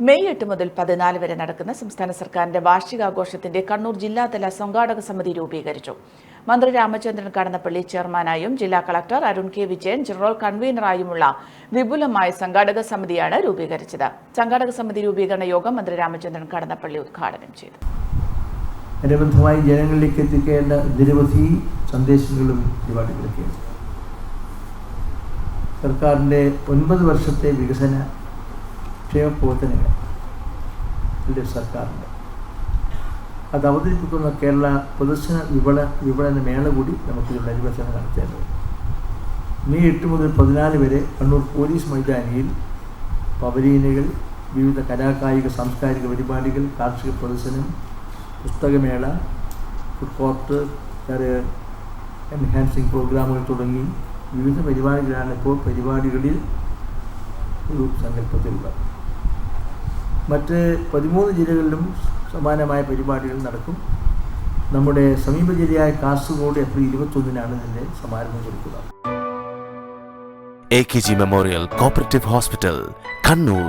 May എട്ട് മുതൽ പതിനാല് വരെ നടക്കുന്ന സംസ്ഥാന സർക്കാരിന്റെ വാർഷികാഘോഷത്തിന്റെ കണ്ണൂർ ജില്ലാതല സംഘാടക സമിതി രൂപീകരിച്ചു. മന്ത്രി രാമചന്ദ്രൻ കടന്നപ്പള്ളി ചെയർമാനായും ജില്ലാ collector Arun K Vijayan general കൺവീനറായുമുള്ള വിപുലമായ സംഘാടക സമിതിയാണ് രൂപീകരിച്ചത്. സംഘാടക സമിതി രൂപീകരണ യോഗം മന്ത്രി രാമചന്ദ്രൻ കടന്നപ്പള്ളി ഉദ്ഘാടനം ചെയ്തു. അനുബന്ധമായി ജനങ്ങളിലേക്ക് എത്തിക്കേണ്ട നിരവധി സന്ദേശങ്ങളും പരിപാടികളൊക്കെയാണ് സർക്കാരിന്റെ ഒൻപത് വർഷത്തെ വികസന ക്ഷേമ പ്രവർത്തനങ്ങൾ എന്റെ സർക്കാരിന്റെ. അത് അവതരിപ്പിക്കുന്ന കേരള പ്രദർശന വിപണ വിപണന മേള കൂടി നമുക്ക് ഇതിന്റെ അനുവദനം നടത്തേണ്ടത് മെയ് എട്ട് മുതൽ പതിനാല് വരെ കണ്ണൂർ പോലീസ് മൈതാനിയിൽ പവലീനുകൾ വിവിധ കലാകായിക സാംസ്കാരിക പരിപാടികൾ കാർഷിക പ്രദർശനം പുസ്തകമേള ഫുഡ് കോർട്ട് കരിയർ എൻഹാൻസിങ് പ്രോഗ്രാമുകൾ തുടങ്ങി വിവിധ പരിപാടികളാണ് ഇപ്പോൾ പരിപാടികളിൽ ഒരു സങ്കല്പത്തിലുള്ളത് മറ്റ് പതിമൂന്ന് ജില്ലകളിലും സമാനമായ പരിപാടികൾ നടക്കും. നമ്മുടെ സമീപ ജില്ലയായ കാസർഗോഡ് ഏപ്രിൽ ഇരുപത്തൊന്നിനാണ് ഇതിന്റെ സമാരംഭം കൊടുക്കുന്നത് A K G memorial cooperative hospital Kannur